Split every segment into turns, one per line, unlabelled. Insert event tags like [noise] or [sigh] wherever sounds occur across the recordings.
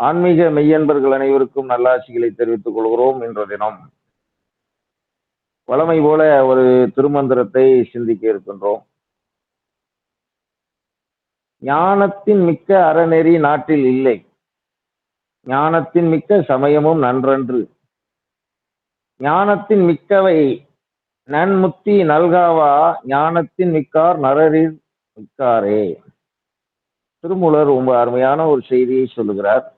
ஆன்மீக மெய்யன்பர்கள் அனைவருக்கும் நல்லாட்சிகளை தெரிவித்துக் கொள்கிறோம் இன்ற தினம். வளமை போல ஒரு திருமந்திரத்தை சிந்திக்க இருக்கின்றோம். ஞானத்தின் மிக்க அறநெறி நாட்டில் இல்லை. ஞானத்தின் மிக்க சமயமும் நன்றன்று. ஞானத்தின் மிக்கவை நன்முத்தி நல்காவா ஞானத்தின் மிக்கார் நரரில் மிக்காரே. திருமூலர் ரொம்ப அருமையான ஒரு செய்தியை சொல்லுகிறார்.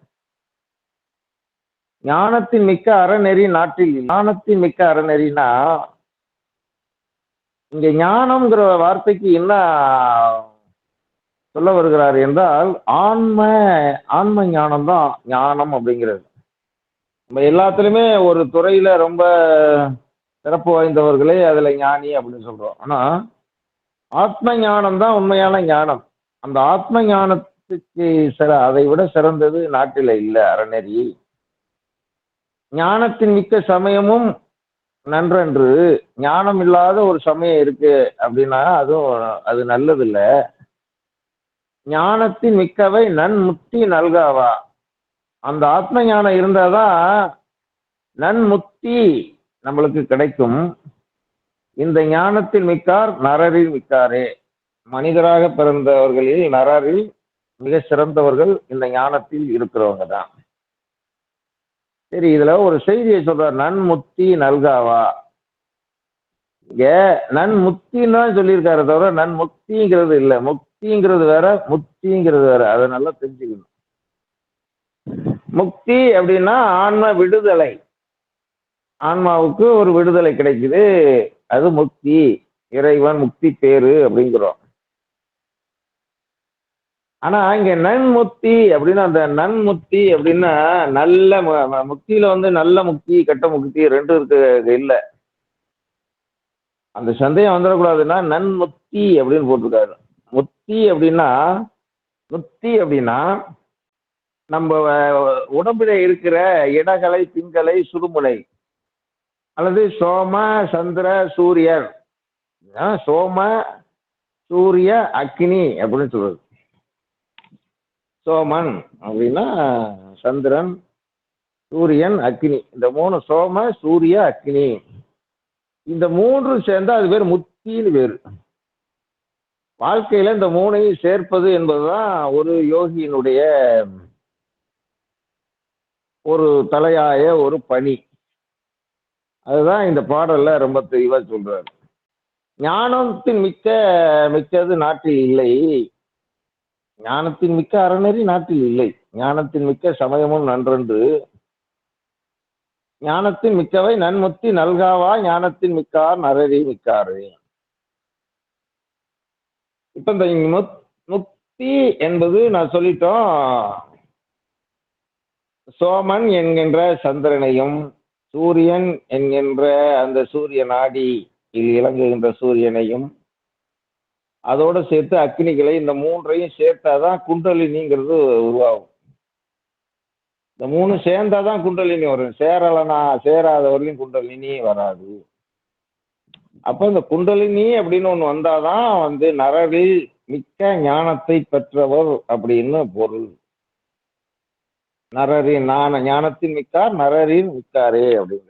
ஞானத்தின் மிக்க அறநெறி நாட்டில் ஞானத்தின் மிக்க அறநெறினா இங்க ஞானம்ங்கிற வார்த்தைக்கு என்ன சொல்ல வருகிறார் என்றால் ஆன்ம ஆன்ம ஞானம் தான் ஞானம் அப்படிங்கிறது. நம்ம எல்லாத்துலயுமே ஒரு துறையில ரொம்ப சிறப்பு வாய்ந்தவர்களே அதுல ஞானி அப்படின்னு சொல்றோம். ஆனா ஆத்ம ஞானம் தான் உண்மையான ஞானம். அந்த ஆத்ம ஞானத்துக்கு சிற அதை விட சிறந்தது நாட்டில இல்லை அறநெறி. ஞானத்தின் மிக்க சமயமும் நன்றன்று. ஞானம் இல்லாத ஒரு சமயம் இருக்கு அப்படின்னா அதுவும் அது நல்லதில்லை. ஞானத்தின் மிக்கவை நன்முத்தி நல்காவா? அந்த ஆத்ம ஞானம் இருந்தாதான் நன்முத்தி நம்மளுக்கு கிடைக்கும். இந்த ஞானத்தில் மிக்கார் நரரில் மிக்காரே. மனிதராக பிறந்தவர்களில் நரரில் மிக சிறந்தவர்கள் இந்த ஞானத்தில் இருக்கிறவங்க தான். சரி இதுல ஒரு செய்தியை சொல்றார் நன்முத்தி நல்காவா? இங்க நன்முத்தின்னு தான் சொல்லியிருக்காரு தவிர நன்முக்திங்கிறது இல்லை. முக்திங்கிறது வேற முக்திங்கிறது வேற. அதை நல்லா தெரிஞ்சுக்கணும். முக்தி அப்படின்னா ஆன்ம விடுதலை. ஆன்மாவுக்கு ஒரு விடுதலை கிடைக்குது. அது முக்தி. இறைவன் முக்தி பேரு அப்படிங்கிறோம். ஆனா இங்க நன்முத்தி அப்படின்னா அந்த நன்முத்தி அப்படின்னா நல்ல முக்தியில வந்து நல்ல முக்தி கெட்ட முக்தி ரெண்டும் இருக்கு இல்ல. அந்த சந்தேகம் வந்துடக்கூடாதுன்னா நன்முத்தி அப்படின்னு போட்டிருக்காரு. முத்தி அப்படின்னா முத்தி அப்படின்னா நம்ம உடம்புல இருக்கிற இடகலை பிங்கலை சுடுமுனை. அல்லது சோம சந்திர சூரியன் ஆ, சோம சூரிய அக்னி அப்படின்னு சொல்றது. சோமன் அப்படின்னா சந்திரன் சூரியன் அக்னி. இந்த மூணு சோம சூரிய அக்னி. இந்த மூன்று சேர்ந்தா அது பேர் முத்தின்னு பேர் வாழ்க்கையில இந்த மூணையும் சேர்ப்பது என்பதுதான் ஒரு யோகியினுடைய ஒரு தலையாய ஒரு பணி. அதுதான் இந்த பாடல்ல ரொம்ப தெளிவா சொல்றாரு. ஞானத்தின் மிக்க மிக்கது நாட்டில் இல்லை. ஞானத்தின் மிக்க அறநெறி நாட்டில் இல்லை. ஞானத்தின் மிக்க சமயமும் நன்றன்று. ஞானத்தின் மிக்கவை நன்முத்தி நல்காவா? ஞானத்தின் மிக்கார் நரறி மிக்காரு இப்ப இந்த முத்- முக்தி என்பது நான் சொல்லிட்டோம். சோமன் என்கின்ற சந்திரனையும் சூரியன் என்கின்ற அந்த சூரிய நாடி இல் இலங்குகின்ற சூரியனையும் அதோட சேர்த்து அக்னிகளை இந்த மூன்றையும் சேர்த்தாதான் குண்டலினிங்கிறது உருவாகும். இந்த மூணு சேர்ந்தாதான் குண்டலினி வரும். சேரலனா சேராத வரையும் குண்டலினி வராது. அப்ப இந்த குண்டலினி அப்படின்னு ஒண்ணு வந்தாதான் வந்து நரரில் மிக்க ஞானத்தை பெற்றவர் அப்படின்னு பொருள். நரரின் ஞான ஞானத்தின் மிக்கார் நரரின் மிக்காரே அப்படின்னு.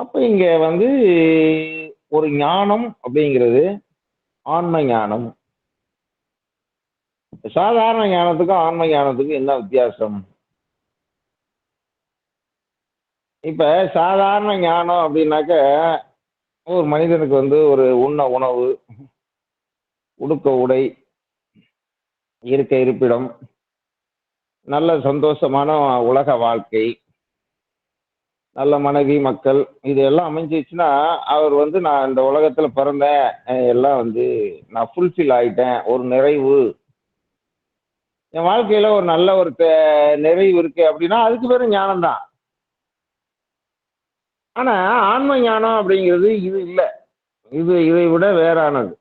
அப்போ இங்கே வந்து ஒரு ஞானம் அப்படிங்கிறது ஆன்ம ஞானம். சாதாரண ஞானத்துக்கும் ஆன்ம ஞானத்துக்கும் என்ன வித்தியாசம்? இப்ப சாதாரண ஞானம் அப்படின்னாக்க ஒரு மனிதனுக்கு வந்து ஒரு உண்ண உணவு உடுக்க உடை இருக்க இருப்பிடம் நல்ல சந்தோஷமான உலக வாழ்க்கை நல்ல மனைவி மக்கள் இது எல்லாம் அமைஞ்சிச்சுன்னா அவர் வந்து நான் இந்த உலகத்துல பிறந்தேன். எல்லாம் வந்து நான் ஃபுல்ஃபில் ஆயிட்டேன். ஒரு நிறைவு. என் வாழ்க்கையில ஒரு நல்ல ஒரு நிறைவு இருக்கு அப்படின்னா அதுக்கு பேரும் ஞானம் தான் ஆனா ஆன்ம ஞானம் அப்படிங்கிறது இது இல்லை. இது இதை விட வேறானது.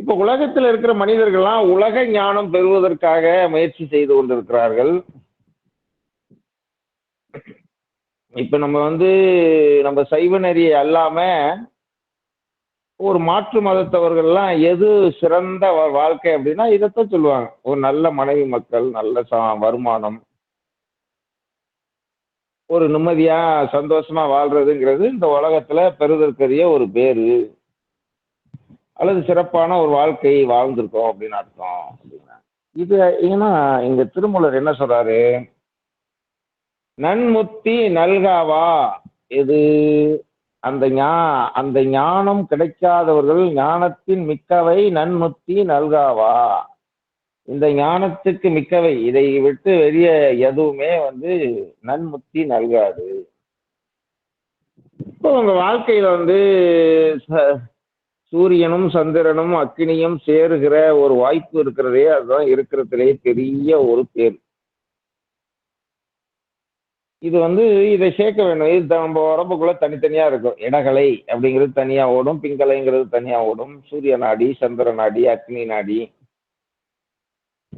இப்ப உலகத்தில் இருக்கிற மனிதர்கள்லாம் உலக ஞானம் பெறுவதற்காக முயற்சி செய்து கொண்டிருக்கிறார்கள். இப்போ நம்ம வந்து நம்ம சைவ நெறியை அல்லாம ஒரு மாற்று மதத்தவர்கள்லாம் எது சிறந்த வாழ்க்கை அப்படின்னா இதைத்தான் சொல்லுவாங்க. ஒரு நல்ல மனைவி மக்கள் நல்ல ச- வருமானம். ஒரு நிம்மதியாக சந்தோஷமா வாழ்கிறதுங்கிறது இந்த உலகத்துல பெறுதற்கரிய ஒரு பேர் அல்லது சிறப்பான ஒரு வாழ்க்கை வாழ்ந்திருக்கோம் அப்படின்னு அர்த்தம். அப்படின்னா இது ஏன்னா இங்கே திருமூலர் என்ன சொல்கிறாரு நன்முத்தி நல்காவா? இது அந்த ஞா அந்த ஞானம் கிடைக்காதவர்கள் ஞானத்தின் மிக்கவை நன்முத்தி நல்காவா? இந்த ஞானத்துக்கு மிக்கவை இதை விட்டு வெளிய எதுவுமே வந்து நன்முத்தி நல்காது. இப்போ உங்க வாழ்க்கையில வந்து ச- சூரியனும் சந்திரனும் அக்னியும் சேருகிற ஒரு வாய்ப்பு இருக்கிறதே அதுதான் இருக்கிறதுலே பெரிய ஒரு பேர் இது வந்து இதை சேர்க்க வேண்டும். இது நம்ம உடம்புக்குள்ள தனித்தனியா இருக்கும். இடகலை அப்படிங்கிறது தனியா ஓடும். பிங்கலைங்கிறது தனியா ஓடும். சூரிய நாடி சந்திர நாடி அக்னி நாடி.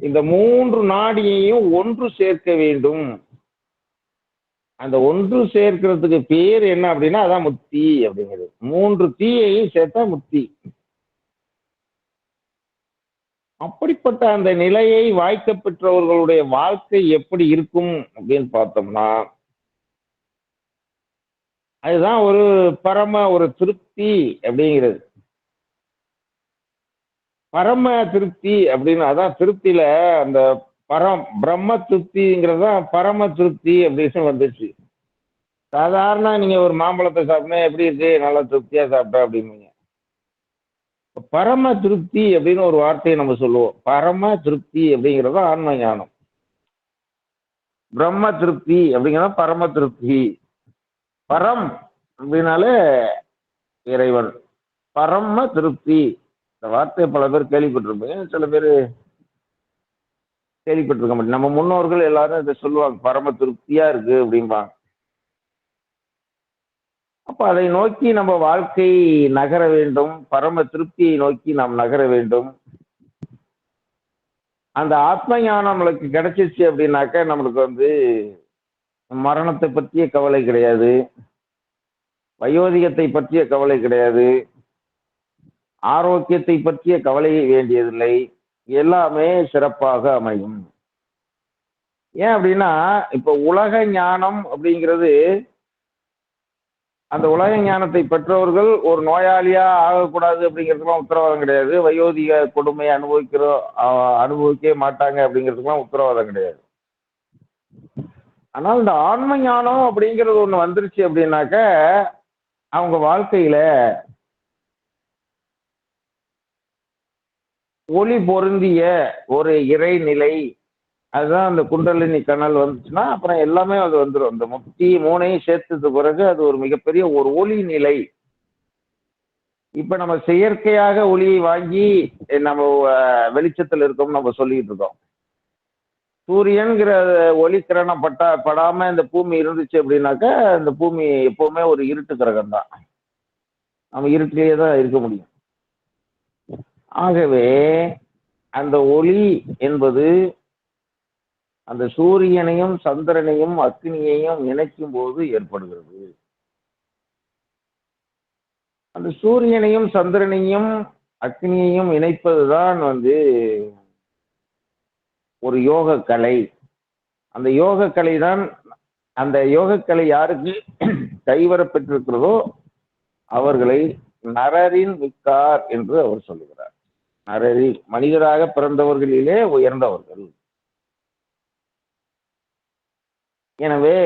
இந்த மூன்று நாடியையும் ஒன்று சேர்க்க வேண்டும். அந்த ஒன்று சேர்க்கிறதுக்கு பேர் என்ன அப்படின்னா அதான் முத்தி அப்படிங்கிறது. மூன்று தீயையும் சேர்த்தா முத்தி. அப்படிப்பட்ட அந்த நிலையை வாய்க்க பெற்றவர்களுடைய வாழ்க்கை எப்படி இருக்கும் அப்படின்னு பார்த்தோம்னா அதுதான் ஒரு பரம ஒரு திருப்தி அப்படிங்கிறது. பரம திருப்தி அப்படின்னு அதான் திருப்தியில அந்த பரம் பிரம்ம திருப்திங்கிறது தான் பரம திருப்தி அப்படின்னு வந்துச்சு. சாதாரண நீங்க ஒரு மாம்பழத்தை சாப்பிட்டா எப்படி இருக்கு? நல்லா திருப்தியா சாப்பிட்டா அப்படிம்பீங்க. பரம திருப்தி அப்படின்னு ஒரு வார்த்தையை நம்ம சொல்லுவோம். பரம திருப்தி அப்படிங்கிறது ஆன்ம ஞானம். பிரம்ம திருப்தி அப்படிங்கிறத பரம திருப்தி. பரம் அப்படின்னாலே இறைவன். பரம திருப்தி. இந்த வார்த்தையை பல பேர் கேள்விப்பட்டிருப்பீங்க. சில பேர் கேள்விப்பட்டிருக்க மாட்டேன். நம்ம முன்னோர்கள் எல்லாரும் இதை சொல்லுவாங்க. பரம திருப்தியா இருக்கு அப்படிம்பாங்க. அப்ப அதை நோக்கி நம்ம வாழ்க்கை நகர வேண்டும். பரம திருப்தியை நோக்கி நாம் நகர வேண்டும். அந்த ஆத்ம ஞானம் நம்மளுக்கு கிடைச்சிச்சு அப்படின்னாக்க நம்மளுக்கு வந்து மரணத்தை பற்றிய கவலை கிடையாது. வயோதிகத்தை பற்றிய கவலை கிடையாது. ஆரோக்கியத்தை பற்றிய கவலை வேண்டியதில்லை. எல்லாமே சிறப்பாக அமையும். ஏன் அப்படின்னா இப்போ உலக ஞானம் அப்படிங்கிறது அந்த உலக ஞானத்தை பெற்றவர்கள் ஒரு நோயாளியா ஆகக்கூடாது அப்படிங்கிறதுக்குலாம் உத்தரவாதம் கிடையாது. வயோதிக கொடுமையை அனுபவிக்கிறோம் அஹ் அனுபவிக்கவே மாட்டாங்க அப்படிங்கிறதுக்குலாம் உத்தரவாதம் கிடையாது. ஆனால் இந்த ஆன்ம ஞானம் அப்படிங்கிறது ஒன்று வந்துருச்சு அப்படின்னாக்க அவங்க வாழ்க்கையில ஒளி பொருந்திய ஒரு இறைநிலை அதுதான் அந்த குண்டலினி கனல் வந்துச்சுன்னா அப்புறம் எல்லாமே அது வந்துடும் இந்த முக்தி மூணையும் சேர்த்தது பிறகு அது ஒரு மிகப்பெரிய ஒரு ஒளி நிலை. இப்ப நம்ம செயற்கையாக ஒளியை வாங்கி நம்ம வெளிச்சத்தில் இருக்கோம்னு நம்ம சொல்லிட்டு இருக்கோம். சூரியன்கிற ஒளி கிரணம் பட்டா படாம இந்த பூமி இருந்துச்சு அப்படின்னாக்கா இந்த பூமி எப்பவுமே ஒரு இருட்டு கிரகம் தான். நம்ம இருட்டிலேயே தான் இருக்க முடியும். ஆகவே அந்த ஒளி என்பது அந்த சூரியனையும் சந்திரனையும் அக்னியையும் இணைக்கும் போது ஏற்படுகிறது. அந்த சூரியனையும் சந்திரனையும் அக்னியையும் இணைப்பதுதான் வந்து ஒரு யோக கலை அந்த யோக கலை தான் அந்த யோக கலை யாருக்கு [clears throat] கைவரப்பெற்றிருக்கிறதோ அவர்களை நரரின் விக்கார் என்று அவர் சொல்லுகிறார். நரரி மனிதராக பிறந்தவர்களிலே உயர்ந்தவர்கள். எனவே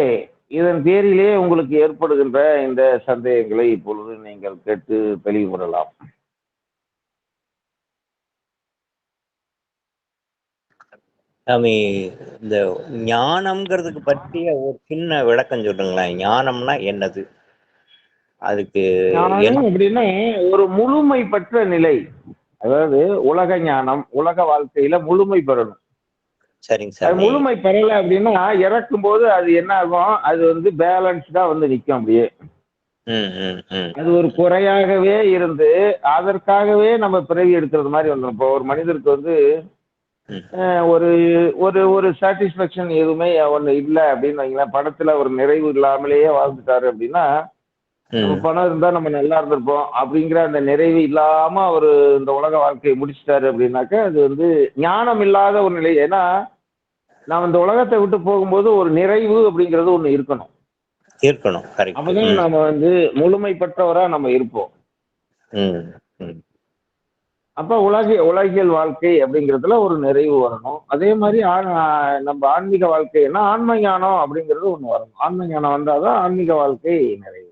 இதன் பேரிலே உங்களுக்கு ஏற்படுகின்ற இந்த சந்தேகங்களை இப்பொழுது நீங்கள் கேட்டு தெளிவுபடலாம்.
சாமி இந்த ஞானம்ங்கிறதுக்கு பற்றிய ஒரு சின்ன விளக்கம் சொல்லுங்களேன் ஞானம்னா என்னது? அதுக்கு
அப்படின்னா ஒரு முழுமை பெற்ற நிலை. அதாவது உலக ஞானம் உலக வாழ்க்கையில முழுமை பெறணும்.
சரிங்க சாமி.
முழுமை பெறல அப்படின்னா இறக்கும் போது அது என்ன ஆகும்? அது வந்து பேலன்ஸ்டா வந்து நிற்கும் அப்படியே. அது ஒரு குறையாகவே இருந்து அதற்காகவே நம்ம பிறவி எடுக்கிறது மாதிரி வந்துடும் இப்போ ஒரு மனிதருக்கு வந்து ஒரு ஒரு ஒரு சாட்டிஸ்ஃபேக்ஷன் எதுவுமே ஒன்று இல்லை அப்படின்னு வைங்களேன். படத்துல ஒரு நிறைவு இல்லாமலேயே வாழ்ந்துட்டாரு அப்படின்னா பணம் இருந்தா நம்ம நல்லா இருந்திருப்போம் அப்படிங்கிற அந்த நிறைவு இல்லாம அவர் இந்த உலக வாழ்க்கையை முடிச்சிட்டாரு அப்படின்னாக்க அது வந்து ஞானம் இல்லாத ஒரு நிலை. ஏன்னா நாம் இந்த உலகத்தை விட்டு போகும்போது ஒரு நிறைவு அப்படிங்கிறது ஒண்ணு இருக்கணும்.
இருக்கணும்.
அப்பதான் நம்ம வந்து முழுமை பெற்றவரா நம்ம இருப்போம். அப்ப உலக உலகியல் வாழ்க்கை அப்படிங்கிறதுல ஒரு நிறைவு வரணும். அதே மாதிரி நம்ம ஆன்மீக வாழ்க்கைன்னா ஆன்ம ஞானம் அப்படிங்கிறது ஒண்ணு வரணும். ஆன்ம ஞானம் வந்தாதான் ஆன்மீக வாழ்க்கை நிறைவு.